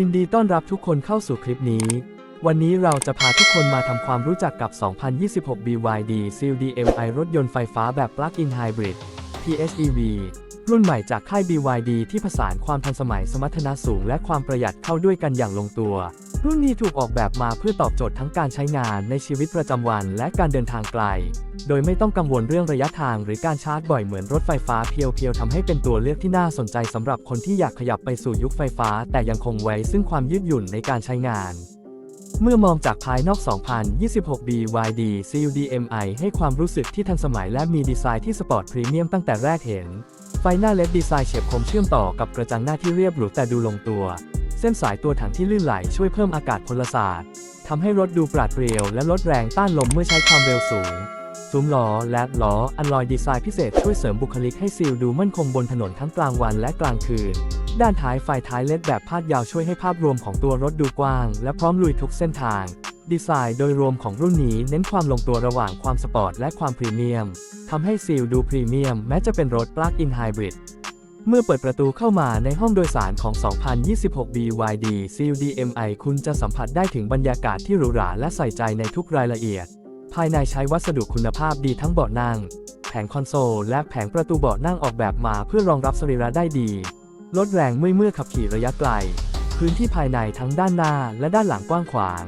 ยินดีต้อนรับทุกคนเข้าสู่คลิปนี้ วันนี้เราจะพาทุกคนมาทำความรู้จักกับ 2026 BYD Seal DMI รถยนต์ไฟฟ้าแบบ Plug-in Hybrid PHEV รุ่นใหม่จากค่าย BYD ที่ผสานความทันสมัยสมรรถนะสูงและความประหยัดเข้าด้วยกันอย่างลงตัว รุ่นนี้ถูกออกแบบมาเพื่อตอบโจทย์ทั้งการใช้งานในชีวิตประจำวันและการเดินทางไกล โดยไม่ต้องกังวลเรื่องระยะทางหรือการชาร์จบ่อยเหมือนรถไฟฟ้าเพียวๆทำให้เป็นตัวเลือกที่น่าสนใจสำหรับคนที่อยากขยับไปสู่ยุคไฟฟ้า แต่ยังคงไว้ซึ่งความยืดหยุ่นในการใช้งาน เมื่อมองจากภายนอก 2026 BYD Seal DMI ให้ความรู้สึกที่ทันสมัยและมีดีไซน์ที่สปอร์ตพรีเมียมตั้งแต่แรกเห็น ไฟหน้าเลดดีไซน์เฉียบคมเชื่อมต่อกับกระจังหน้าที่เรียบหรูแต่ดูลงตัว ส้นสายตัวถังที่ลื่นไหลช่วยเพิ่มอากาศพลศาสตร์ทำให้รถดูปราดเปรียวและลดแรงต้านลมเมื่อใช้ความเร็วสูงซุ้มล้อและล้ออันลอยดีไซน์พิเศษช่วยเสริมบุคลิกให้ซีลดูมั่นคงบนถนนทั้งกลางวันและกลางคืน ด้านท้ายไฟท้ายเล็ดแบบพาดยาวช่วยให้ภาพรวมของตัวรถดูกว้าง และพร้อมลุยทุกเส้นทาง ดีไซน์โดยรวมของรุ่นนี้เน้นความลงตัวระหว่างความสปอร์ตและความพรีเมียมทำให้ซีลดูพรีเมียมแม้จะเป็นรถ Plug-in Hybrid เมื่อเปิดประตูเข้ามาในห้องโดยสารของ 2026 BYD Seal DMI คุณจะสัมผัสได้ถึงบรรยากาศที่หรูหราและใส่ใจในทุกรายละเอียด ภายในใช้วัสดุคุณภาพดีทั้งเบาะนั่ง แผงคอนโซล และแผงประตูเบาะนั่งออกแบบมาเพื่อรองรับสรีระได้ดี ลดแรงเมื่อเมื่อขับขี่ระยะไกล พื้นที่ภายในทั้งด้านหน้าและด้านหลังกว้างขวาง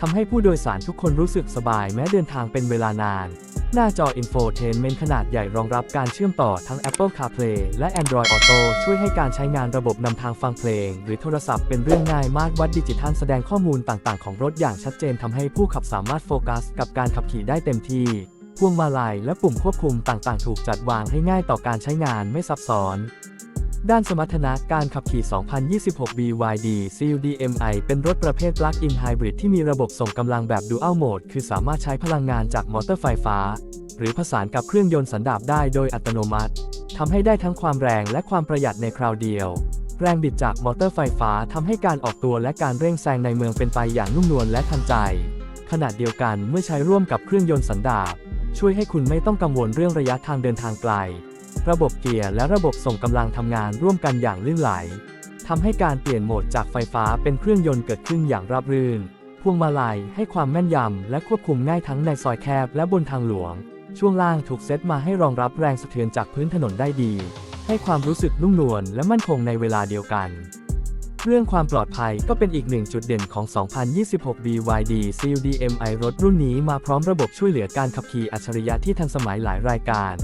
ทำให้ผู้โดยสารทุกคนรู้สึกสบายแม้เดินทางเป็นเวลานาน หน้าจอ Infotainment ขนาดใหญ่รองรับการเชื่อมต่อทั้ง Apple CarPlay และ Android Auto ช่วยให้การใช้งานระบบนำทางฟังเพลง หรือโทรศัพท์เป็นเรื่องง่ายมากวัดดิจิทัลแสดงข้อมูลต่างๆ ของรถอย่างชัดเจนทำให้ผู้ขับสามารถโฟกัส กับการขับขี่ได้เต็มที่ พวงมาลัยและปุ่มควบคุมต่างๆ ถูกจัดวางให้ง่ายต่อการใช้งานไม่ซับซ้อน ด้านสมรรถนะการขับขี่ 2026 BYD Seal DMI เป็นรถประเภท Plug-in Hybrid ที่มีระบบส่งกำลังแบบ Dual Mode คือสามารถใช้พลังงานจากมอเตอร์ไฟฟ้า หรือผสานกับเครื่องยนต์สันดาปได้โดยอัตโนมัติทำให้ได้ทั้งความแรงและความประหยัดในคราวเดียว แรงบิดจากมอเตอร์ไฟฟ้าทำให้การออกตัวและการเร่งแซงในเมืองเป็นไปอย่างนุ่มนวลและทันใจ ขณะเดียวกันเมื่อใช้ร่วมกับเครื่องยนต์สันดาปช่วยให้คุณไม่ต้องกังวลเรื่องระยะทางเดินทางไกล ระบบเกียร์และระบบส่งกำลังทำงานร่วมกันอย่างลื่นไหลทำให้การเปลี่ยนโหมดจากไฟฟ้าเป็นเครื่องยนต์เกิดขึ้นอย่างราบรื่น พวงมาลัยให้ความแม่นยำและควบคุมง่ายทั้งในซอยแคบและบนทางหลวง ช่วงล่างถูกเซตมาให้รองรับแรงสะเทือนจากพื้นถนนได้ดี ให้ความรู้สึกนุ่มนวลและมั่นคงในเวลาเดียวกัน เรื่องความปลอดภัยก็เป็นอีกหนึ่งจุดเด่นของ 2026 BYD Seal DMI รถรุ่นนี้มาพร้อมระบบช่วยเหลือการขับขี่อัจฉริยะที่ทันสมัยหลายรายการ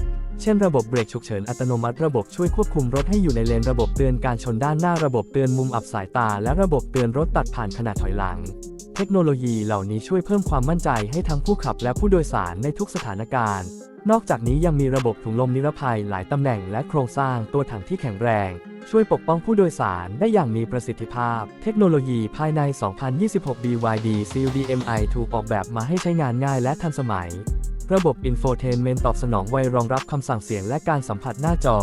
เช่นระบบเบรกฉุกเฉินอัตโนมัติระบบช่วยควบคุมรถให้อยู่ในเลนระบบเตือนการชนด้านหน้าระบบเตือนมุมอับสายตา และระบบเตือนรถตัดผ่านขณะถอยหลัง เทคโนโลยีเหล่านี้ช่วยเพิ่มความมั่นใจให้ทั้งผู้ขับและผู้โดยสารในทุกสถานการณ์ นอกจากนี้ยังมีระบบถุงลมนิรภัยหลายตำแหน่งและโครงสร้างตัวถังที่แข็งแรง ช่วยปกป้องผู้โดยสารได้อย่างมีประสิทธิภาพ เทคโนโลยีภายใน 2026 BYD Seal DMI ถูกออกแบบมาให้ใช้งานง่ายและทันสมัยระบบ Infotainment ตอบสนองไวรองรับคำสั่งเสียงและการสัมผัสหน้าจอ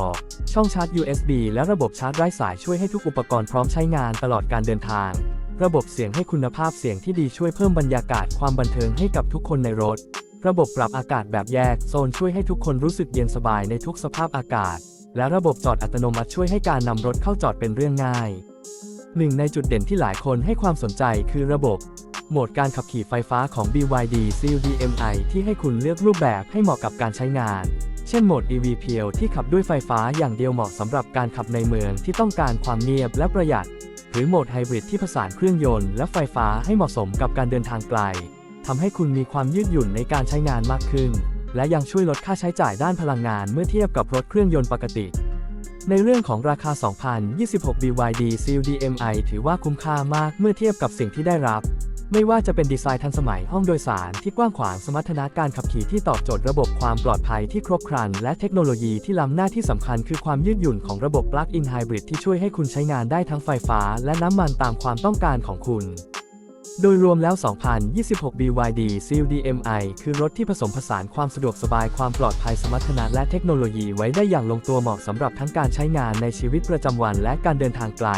ช่องชาร์จ USB และระบบชาร์จไร้สายช่วยให้ทุกอุปกรณ์พร้อมใช้งานตลอดการเดินทาง ระบบเสียงให้คุณภาพเสียงที่ดีช่วยเพิ่มบรรยากาศความบันเทิงให้กับทุกคนในรถ ระบบปรับอากาศแบบแยกโซนช่วยให้ทุกคนรู้สึกเย็นสบายในทุกสภาพอากาศ และระบบจอดอัตโนมัติช่วยให้การนำรถเข้าจอดเป็นเรื่องง่าย หนึ่งในจุดเด่นที่หลายคนให้ความสนใจคือระบบ โหมดการขับขี่ไฟฟ้าของ BYD Seal DMI ที่ให้คุณเลือกรูปแบบให้เหมาะกับการใช้งาน เช่นโหมด EV เพียวที่ขับด้วยไฟฟ้าอย่างเดียวเหมาะสำหรับการขับในเมืองที่ต้องการความเงียบและประหยัด หรือโหมดไฮบริดที่ผสานเครื่องยนต์และไฟฟ้าให้เหมาะสมกับการเดินทางไกลทำให้คุณมีความยืดหยุ่นในการใช้งานมากขึ้น และยังช่วยลดค่าใช้จ่ายด้านพลังงานเมื่อเทียบกับรถเครื่องยนต์ปกติ ในเรื่องของราคา 2026 BYD Seal DMI ถือว่าคุ้มค่ามากเมื่อเทียบกับสิ่งที่ได้รับ ไม่ว่าจะเป็นดีไซน์ทันสมัยห้องโดยสารที่กว้างขวางสมรรถนะการขับขี่ที่ตอบโจทย์ระบบความปลอดภัยที่ครบครัน และเทคโนโลยีที่ล้ำหน้าที่สำคัญคือความยืดหยุ่นของระบบ Plug-in Hybrid ที่ช่วยให้คุณใช้งานได้ทั้งไฟฟ้า และน้ำมันตามความต้องการของคุณโดยรวมแล้ว 2026 BYD Seal DMI คือรถที่ผสมผสานความสะดวกสบาย ความปลอดภัยสมรรถนะและเทคโนโลยีไว้ได้อย่างลงตัวเหมาะสำหรับทั้งการใช้งานในชีวิตประจำวันและการเดินทางไกล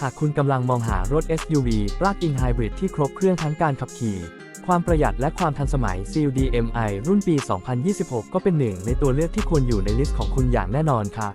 หากคุณกำลังมองหารถ SUV Plug-in Hybrid ที่ครบเครื่องทั้งการขับขี่ความประหยัดและความทันสมัย Seal DMI รุ่นปี 2026 ก็เป็นหนึ่งในตัวเลือกที่ควรอยู่ในลิสต์ของคุณอย่างแน่นอนค่ะ